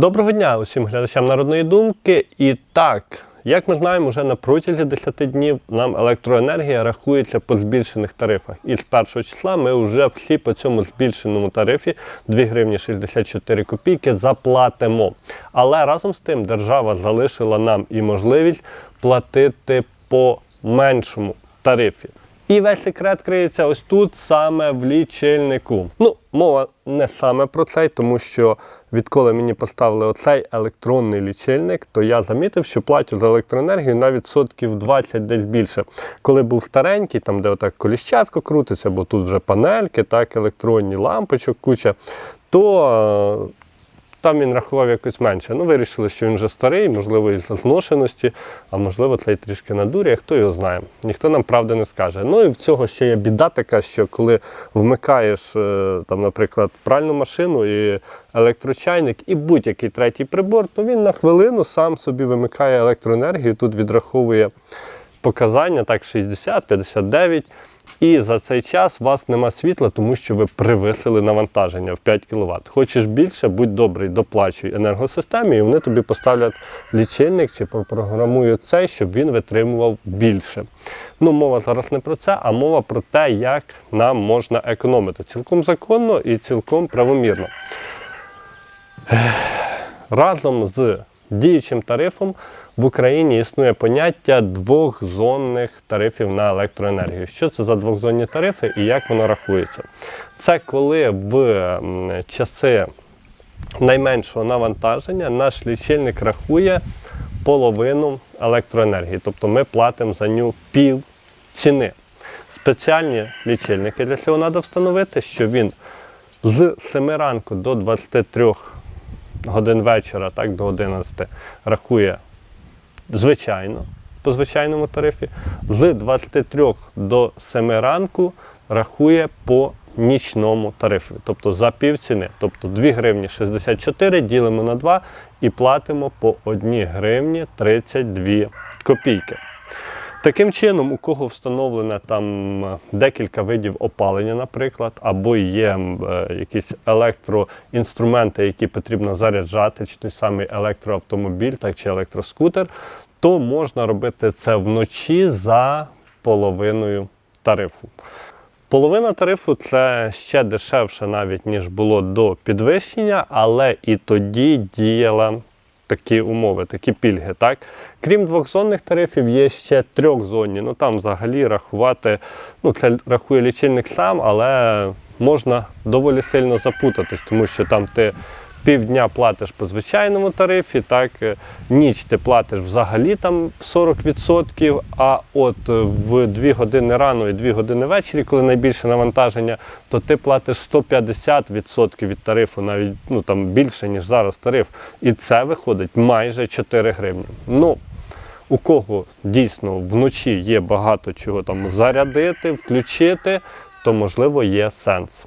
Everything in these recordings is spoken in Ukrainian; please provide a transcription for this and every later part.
Доброго дня усім глядачам народної думки. І так, як ми знаємо, вже на протязі 10 днів нам електроенергія рахується по збільшених тарифах. І з 1 числа ми вже всі по цьому збільшеному тарифі 2 гривні 64 копійки заплатимо. Але разом з тим держава залишила нам і можливість платити по меншому тарифі. І весь секрет криється ось тут, саме в лічильнику. Ну, мова не саме про цей, тому що відколи мені поставили оцей електронний лічильник, то я замітив, що платю за електроенергію на відсотків 20 десь більше. Коли був старенький, там де отак коліщатко крутиться, бо тут вже панельки, так, електронні лампочок, куча, то. Там він рахував якось менше. Ну, вирішили, що він вже старий, можливо, із зношеності, а можливо, цей трішки надурює, хто його знає. Ніхто нам правди не скаже. Ну і в цього ще є біда така, що коли вмикаєш, е, там, наприклад, пральну машину і електрочайник, і будь-який третій прибор, то він на хвилину сам собі вимикає електроенергію, тут відраховує показання, так, 60, 59. І за цей час у вас нема світла, тому що ви привисили навантаження в 5 кВт. Хочеш більше, будь добрий, доплачуй енергосистемі, і вони тобі поставлять лічильник чи попрограмують цей, щоб він витримував більше. Ну, мова зараз не про це, а мова про те, як нам можна економити. Цілком законно і цілком правомірно. Разом з діючим тарифом в Україні існує поняття двохзонних тарифів на електроенергію. Що це за двохзонні тарифи і як воно рахується? Це коли в часи найменшого навантаження наш лічильник рахує половину електроенергії, тобто ми платимо за нього пів ціни. Спеціальні лічильники для цього треба встановити, що він з 7 ранку до 23 годин вечора, так, до 11 рахує звичайно, по звичайному тарифі, з 23 до 7 ранку рахує по нічному тарифі, тобто за пів ціни. Тобто 2 гривні 64 ділимо на 2 і платимо по 1 гривні 32 копійки. Таким чином, у кого встановлено там е, декілька видів опалення, наприклад, або є е, якісь електроінструменти, які потрібно заряджати, чи той самий електроавтомобіль, так чи електроскутер, то можна робити це вночі за половиною тарифу. Половина тарифу це ще дешевше навіть, ніж було до підвищення, але і тоді діяла такі умови, такі пільги. Так? Крім двохзонних тарифів, є ще трьохзонні. Ну там взагалі рахувати, ну це рахує лічильник сам, але можна доволі сильно запутатись, тому що там ти. Півдня платиш по звичайному тарифі, так е, ніч ти платиш взагалі там 40%, а от е, в 2 години рано і 2 години ввечері, коли найбільше навантаження, то ти платиш 150% від тарифу, навіть ну там більше ніж зараз тариф. І це виходить майже 4 гривні. Ну у кого дійсно вночі є багато чого там зарядити, включити, то можливо є сенс.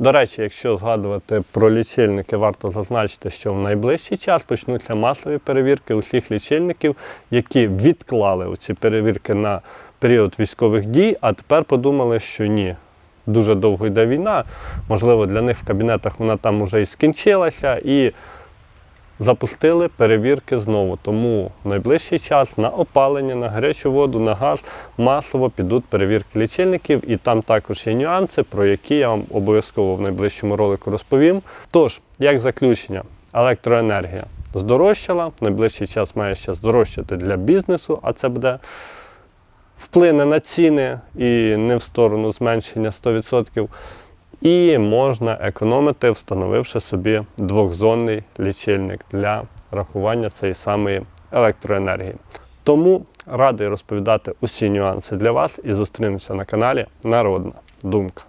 До речі, якщо згадувати про лічильники, варто зазначити, що в найближчий час почнуться масові перевірки усіх лічильників, які відклали ці перевірки на період військових дій, а тепер подумали, що ні. Дуже довго йде війна. Можливо, для них в кабінетах вона там вже і скінчилася, і запустили перевірки знову. Тому в найближчий час на опалення, на гарячу воду, на газ масово підуть перевірки лічильників, і там також є нюанси, про які я вам обов'язково в найближчому ролику розповім. Тож, як заключення, електроенергія здорожчала, в найближчий час має ще здорожчати для бізнесу, а це буде. Вплине на ціни і не в сторону зменшення 100%. І можна економити, встановивши собі двохзонний лічильник для рахування цієї самої електроенергії. Тому радий розповідати усі нюанси для вас і зустрінемося на каналі Народна Думка.